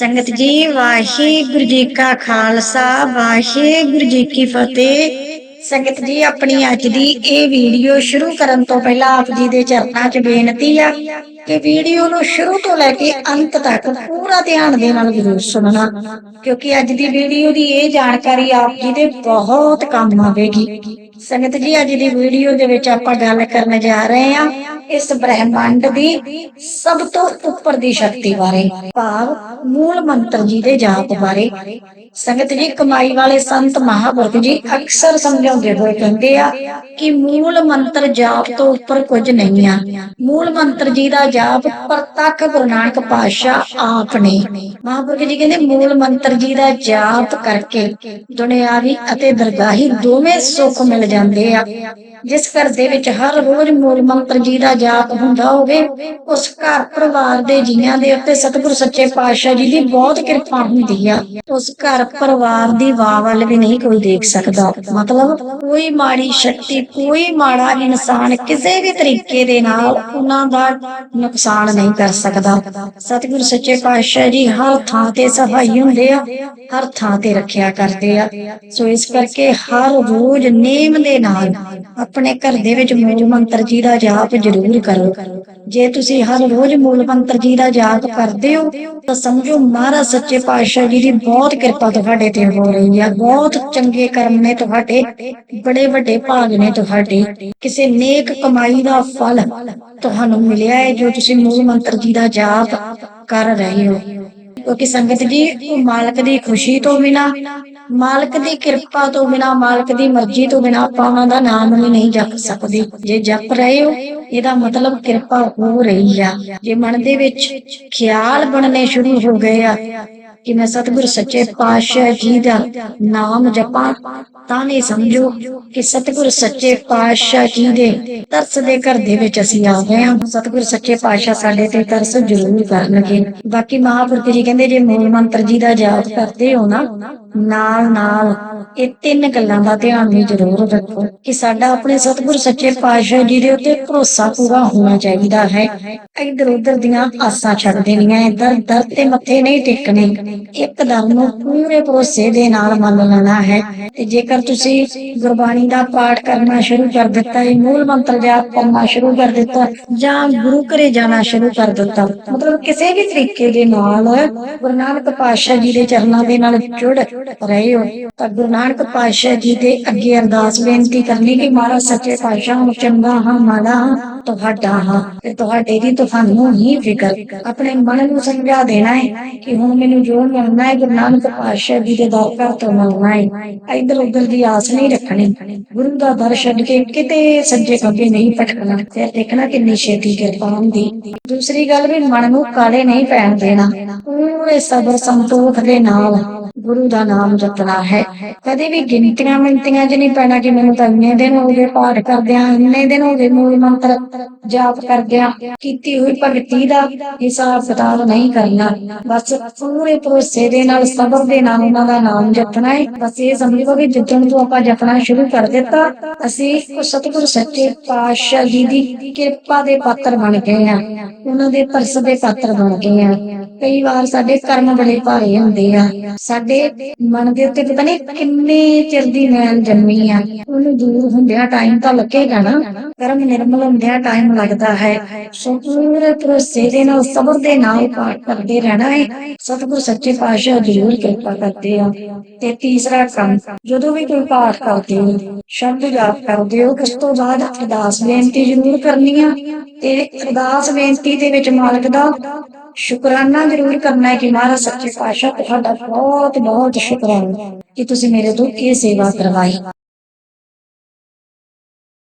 ਸੰਗਤ ਜੀ, ਵਾਹਿਗੁਰੂ ਜੀ ਕਾ ਖਾਲਸਾ, ਵਾਹਿਗੁਰੂ ਜੀ ਕੀ ਫਤਿਹ। ਸੰਗਤ ਜੀ, ਆਪਣੀ ਅੱਜ ਦੀ ਇਹ ਵੀਡੀਓ ਸ਼ੁਰੂ ਕਰਨ ਤੋਂ ਪਹਿਲਾਂ ਆਪ ਜੀ ਦੇ ਚਰਨਾਂ 'ਚ ਬੇਨਤੀ ਆ ਕਿ ਵੀਡੀਓ ਨੂੰ ਸ਼ੁਰੂ ਤੋਂ ਲੈ ਕੇ ਅੰਤ ਤੱਕ ਪੂਰਾ ਧਿਆਨ ਦੇ ਨਾਲ ਜ਼ਰੂਰ ਸੁਣਨਾ, ਕਿਉਂਕਿ ਅੱਜ ਦੀ ਵੀਡੀਓ ਦੀ ਇਹ ਜਾਣਕਾਰੀ ਆਪ ਜੀ ਦੇ ਬਹੁਤ ਕੰਮ ਆਵੇਗੀ। ਸੰਗਤ ਜੀ, ਅੱਜ ਦੀ ਵੀਡੀਓ ਦੇ ਵਿੱਚ ਆਪਾਂ ਗੱਲ ਕਰਨ ਜਾ ਰਹੇ ਹਾਂ ਇਸ ਬ੍ਰਹਿਮੰਡ ਦੀ ਸਭ ਤੋਂ ਉੱਪਰ ਦੀ ਸ਼ਕਤੀ ਬਾਰੇ, ਭਾਵ ਮੂਲ ਮੰਤਰ ਜੀ ਦੇ ਜਾਪ ਬਾਰੇ। ਸੰਗਤ ਜੀ, ਕਮਾਈ ਵਾਲੇ ਸੰਤ ਮਹਾਪੁਰਖ ਜੀ ਅਕਸਰ ਸਮਝਾਉਂਦੇ ਹੋਏ ਕਹਿੰਦੇ ਆ ਕਿ ਮੂਲ ਮੰਤਰ ਜਾਪ ਤੋਂ ਉੱਪਰ ਕੁਝ ਨਹੀਂ ਆ। ਮੂਲ ਮੰਤਰ ਜੀ ਦਾ ਜਾਪ ਪ੍ਰਤੱਖ ਗੁਰੂ ਨਾਨਕ ਪਾਤਸ਼ਾਹ ਆਪ ਨੇ। ਮਹਾਪੁਰਖ ਜੀ ਕਹਿੰਦੇ, ਮੂਲ ਮੰਤਰ ਜੀ ਦਾ ਜਾਪ ਕਰਕੇ ਦੁਨਿਆਵੀ ਅਤੇ ਦਰਗਾਹੀ ਦੋਵੇਂ ਸੁੱਖ ਮਿਲ ਜਾਂਦੇ ਆ। ਜਿਸ ਘਰ ਦੇ ਵਿੱਚ ਹਰ ਰੋਜ਼ ਮੂਲ ਮੰਤਰ ਜੀ ਦਾ ਜਾਪ ਹੁੰਦਾ ਹੋਵੇ, ਉਸ ਘਰ ਪਰਿਵਾਰ ਦੇ ਜੀਆਂ ਦੇ ਉੱਤੇ ਸਤਿਗੁਰ ਸੱਚੇ ਪਾਤਸ਼ਾਹ ਜੀ ਦੀ ਬਹੁਤ ਕਿਰਪਾ ਹੁੰਦੀ ਆ। ਉਸ ਘਰ ਪਰਿਵਾਰ ਦੀ ਵਾਹ ਵੱਲ ਵੀ ਨਹੀਂ ਕੋਈ ਦੇਖ ਸਕਦਾ। ਮਤਲਬ, ਕੋਈ ਮਾੜੀ ਸ਼ਕਤੀ, ਕੋਈ ਮਾੜਾ ਇਨਸਾਨ ਕਿਸੇ ਵੀ ਤਰੀਕੇ ਦੇ ਨਾਲ ਉਹਨਾਂ ਦਾ ਨੁਕਸਾਨ ਨਹੀਂ ਕਰ ਸਕਦਾ। ਸਤਿਗੁਰ ਸੱਚੇ ਪਾਤਸ਼ਾਹ ਜੀ ਹਰ ਥਾਂ ਤੇ ਸਹਾਈ ਹੁੰਦੇ ਆ, ਹਰ ਥਾਂ ਤੇ ਰੱਖਿਆ ਕਰਦੇ ਆ। ਸੋ ਇਸ ਕਰਕੇ ਹਰ ਰੋਜ਼ ਨੇਮ ਦੇ ਨਾਲ ਆਪਣੇ ਘਰ ਦੇ ਵਿੱਚ ਮੂਲ ਮੰਤਰ ਜੀ ਦਾ ਜਾਪ ਜ਼ਰੂਰ ਕਰੋ। ਜੇ ਤੁਸੀਂ ਹਰ ਰੋਜ਼ ਮੂਲ ਮੰਤਰ ਜੀ ਦਾ ਜਾਪ ਕਰਦੇ ਹੋ, ਤਾਂ ਸਮਝੋ ਮਹਾਰਾਜ ਸੱਚੇ ਪਾਤਸ਼ਾਹ ਜੀ ਦੀ ਬਹੁਤ ਕਿਰਪਾ ਤੁਹਾਡੇ ਤੇ ਹੋ ਰਹੀ ਹੈ ਬਹੁਤ ਚੰਗੇ ਕਰਮ ਨੇ ਤੁਹਾਡੇ, ਬੜੇ ਵੱਡੇ ਭਾਗ ਨੇ ਤੁਹਾਡੇ। ਕਿਸੇ ਨੇਕ ਕਮਾਈ ਦਾ ਫਲ ਤੁਹਾਨੂੰ ਮਿਲਿਆ ਹੈ ਜੋ ਤੁਸੀਂ ਮੂਲ ਮੰਤਰ ਜੀ ਦਾ ਜਾਪ ਕਰ ਰਹੇ ਹੋ। ਕਿਉਂਕਿ ਸੰਗਤ ਜੀ ਮਾਲਕ ਦੀ ਖੁਸ਼ੀ ਤੋਂ ਬਿਨਾ, ਮਾਲਕ ਦੀ ਕਿਰਪਾ ਤੋਂ ਬਿਨਾ, ਮਾਲਕ ਦੀ ਮਰਜ਼ੀ ਤੋਂ ਬਿਨਾ ਆਪਾਂ ਉਹਨਾਂ ਦਾ ਨਾਮ ਵੀ ਨਹੀਂ ਜਪ ਸਕਦੇ। ਜੇ ਜਪ ਰਹੇ ਹੋ, ਇਹਦਾ ਮਤਲਬ ਕਿਰਪਾ ਹੋ ਰਹੀ ਆ। ਜੇ ਮਨ ਦੇ ਵਿੱਚ ਖਿਆਲ ਬਣਨੇ ਸ਼ੁਰੂ ਹੋ ਗਏ ਆ ਕਿ ਮੈਂ ਸਤਿਗੁਰ ਸੱਚੇ ਪਾਤਸ਼ਾਹ ਜੀ ਦਾ ਨਾਮ ਜਪਾਂ, ਤਾਂ ਨਹੀਂ ਸਮਝੋ ਕਿ ਸਤਿਗੁਰ ਸੱਚੇ ਪਾਤਸ਼ਾਹ ਜੀ ਦੇ ਤਰਸ ਦੇ ਘਰ ਦੇ ਵਿੱਚ ਅਸੀਂ ਆ ਗਏ ਹਾਂ। ਸਤਿਗੁਰ ਸੱਚੇ ਪਾਤਸ਼ਾਹ ਸਾਡੇ ਤੇ ਤਰਸ ਜ਼ਰੂਰ ਕਰਨਗੇ। ਬਾਕੀ ਮਹਾਂਪੁਰਖ ਜੀ ਕਹਿੰਦੇ, ਜੇ ਮੂਲ ਮੰਤਰ ਜੀ ਦਾ ਜਾਪ ਕਰਦੇ ਹੋ ਨਾ, ਨਾਲ ਨਾਲ ਇਹ ਤਿੰਨ ਗੱਲਾਂ ਦਾ ਧਿਆਨ ਵੀ ਜ਼ਰੂਰ ਰੱਖੋ ਕਿ ਸਾਡਾ ਆਪਣੇ ਸਤਿਗੁਰ ਸੱਚੇ ਪਾਤਸ਼ਾਹ ਜੀ ਦੇ ਉੱਤੇ ਭਰੋਸਾ ਪੂਰਾ ਹੋਣਾ ਚਾਹੀਦਾ ਹੈ। ਇਧਰ ਉਧਰ ਦੀਆਂ ਆਸਾਂ ਛੱਡ ਦੇਣੀਆਂ ਇੱਧਰ ਦਰ ਤੇ ਮੱਥੇ ਨਹੀਂ ਟੇਕਣੇ। ਇੱਕ ਦਮ ਨੂੰ ਪੂਰੇ ਭਰੋਸੇ ਦੇ ਨਾਲ ਮੰਨ ਲੈਣਾ ਹੈ। ਤੇ ਜੇਕਰ ਤੁਸੀਂ ਗੁਰਬਾਣੀ ਦਾ ਪਾਠ ਕਰਨਾ ਸ਼ੁਰੂ ਕਰ ਦਿੱਤਾ ਹੈ ਮੂਲ ਮੰਤਰ ਜਾਪ ਕਰਨਾ ਸ਼ੁਰੂ ਕਰ ਦਿੱਤਾ, ਜਾਂ ਗੁਰੂ ਘਰੇ ਜਾਣਾ ਸ਼ੁਰੂ ਕਰ ਦਿੱਤਾ, ਮਤਲਬ ਕਿਸੇ ਵੀ ਤਰੀਕੇ ਦੇ ਨਾਲ ਗੁਰੂ ਨਾਨਕ ਪਾਤਸ਼ਾਹ ਜੀ ਦੇ ਚਰਨਾਂ ਦੇ ਨਾਲ ਜੁੜ ਰਹੇ ਹੋ, ਤਾਂ ਗੁਰੂ ਨਾਨਕ ਪਾਤਸ਼ਾਹ ਜੀ ਦੇ ਅੱਗੇ ਅਰਦਾਸ ਬੇਨਤੀ ਕਰਨੀ ਕਿ ਮਹਾਰਾਜ ਸੱਚੇ ਪਾਤਸ਼ਾਹ ਨੂੰ ਚੰਗਾ ਹਾਂ, ਮਾੜਾ ਹਾਂ, ਤੁਹਾਡਾ ਹਾਂ, ਤੇ ਤੁਹਾਡੇ ਦੀ ਤੁਹਾਨੂੰ ਹੀ ਫਿਕਰ। ਆਪਣੇ ਮਨ ਨੂੰ ਸਮਝਾ ਦੇਣਾ ਹੈ ਕਿ ਹੁਣ ਮੈਨੂੰ ਜੋ ਮਿਲਣਾ ਹੈ ਗੁਰੂ ਨਾਨਕ ਪਾਤਸ਼ਾਹ ਜੀ ਦੇ ਦਰ ਤੋਂ ਮਿਲਣਾ ਹੈ। ਇੱਧਰ ਉੱਧਰ ਦੀ ਆਸ ਨਹੀਂ ਰੱਖਣੀ। ਗੁਰੂ ਦਾ ਦਰ ਛੱਡ ਕੇ ਕਿਤੇ ਸੱਜੇ ਖੱਬੇ ਨਹੀਂ ਭਟਕਣਾ ਫਿਰ ਦੇਖਣਾ ਕਿੰਨੀ ਛੇਤੀ ਕਿਰਪਾ ਹੁੰਦੀ। ਦੂਸਰੀ ਗੱਲ ਵੀ ਮਨ ਨੂੰ ਕਾਲੇ ਨਹੀਂ ਪੈਣ ਦੇਣਾ। ਪੂਰੇ ਸਬਰ ਸੰਤੋਖ ਦੇ ਨਾਲ ਗੁਰੂ ਦਾ ਨਾਮ ਜਪਣਾ ਹੈ। ਕਦੇ ਵੀ ਗਿਣਤੀਆਂ ਮਿੰਤੀਆਂ 'ਚ ਨਹੀਂ ਪੈਣਾ ਕਿ ਮੈਨੂੰ ਤਾਂ ਇੰਨੇ ਦਿਨ ਹੋ ਗਏ ਪਾਠ ਕਰਦਿਆਂ, ਇੰਨੇ ਦਿਨ ਹੋ ਗਏ ਮੂਲ ਮੰਤਰ ਜਾਪ ਕਰਦਿਆਂ, ਕੀਤੀ ਹੋਈ ਭਗਤੀ ਦਾ ਹਿਸਾਬ ਕਿਤਾਬ ਨਹੀਂ ਕਰਨਾ। ਬਸ ਪੂਰੇ ਭਰੋਸੇ ਦੇ ਨਾਲ ਸਬਰ ਦੇ ਨਾਲ ਉਹਨਾਂ ਦਾ ਨਾਮ ਜਪਣਾ ਹੈ। ਬਸ ਇਹ ਸਮਝੋ ਕਿ ਜਿੱਦਣ ਤੋਂ ਆਪਾਂ ਜਪਣਾ ਸ਼ੁਰੂ ਕਰ ਦਿੱਤਾ, ਅਸੀਂ ਉਹ ਸਤਿਗੁਰ ਸੱਚੇ ਪਾਤਸ਼ਾਹ ਜੀ ਦੀ ਕਿਰਪਾ ਦੇ ਪਾਤਰ ਬਣ ਗਏ ਆ ਉਹਨਾਂ ਦੇ ਤਰਸ ਦੇ ਪਾਤਰ ਬਣ ਗਏ ਆ ਕਈ ਵਾਰ ਸਾਡੇ ਕਰਮ ਬੜੇ ਭਾਰੇ ਹੁੰਦੇ ਆ। ਸਾਡੇ ਮਨ ਦੇ ਉੱਤੇ ਪਤਾ ਨਹੀਂ ਕਿੰਨੇ ਚਿਰ ਦੀ ਮੈਲ ਜੰਮੀ ਆ। ਉਹਨੂੰ ਦੂਰ ਹੁੰਦਿਆਂ ਟਾਈਮ ਤਾਂ ਲੱਗੇਗਾ ਨਾ। ਕਰਮ ਨਿਰਮਲ ਹੁੰਦਿਆਂ ਟਾਈਮ ਲੱਗਦਾ ਹੈ। ਸੋ ਪੂਰੇ ਭਰੋਸੇ ਦੇ ਨਾਲ, ਸਬਰ ਦੇ ਨਾਲ ਪਾਠ ਕਰਦੇ ਰਹਿਣਾ ਹੈ। ਸਤਿਗੁਰ ਸੱਚੇ ਪਾਤਸ਼ਾਹ ਜ਼ਰੂਰ ਕਿਰਪਾ ਕਰਦੇ ਆ। ਤੇ ਤੀਸਰਾ ਕੰਮ, ਜਦੋਂ ਵੀ ਕੋਈ ਪਾਠ ਕਰਦੇ ਹੋ, ਸ਼ਬਦ ਜਾਪ ਕਰਦੇ ਹੋ, ਉਸ ਤੋਂ ਬਾਅਦ ਅਰਦਾਸ ਬੇਨਤੀ ਜ਼ਰੂਰ ਕਰਨੀ ਆ। ਤੇ ਅਰਦਾਸ ਬੇਨਤੀ ਦੇ ਵਿੱਚ ਮਾਲਕ ਦਾ ਸ਼ੁਕਰਾਨਾ ਜ਼ਰੂਰ ਕਰਨਾ ਹੈ ਕਿ ਮਹਾਰਾਜ ਸੱਚੇ ਪਾਤਸ਼ਾਹ ਤੁਹਾਡਾ ਬਹੁਤ ਬਹੁਤ ਸ਼ੁਕਰਾਨਾ ਕਿ ਤੁਸੀਂ ਮੇਰੇ ਤੋਂ ਇਹ ਸੇਵਾ ਕਰਵਾਈ।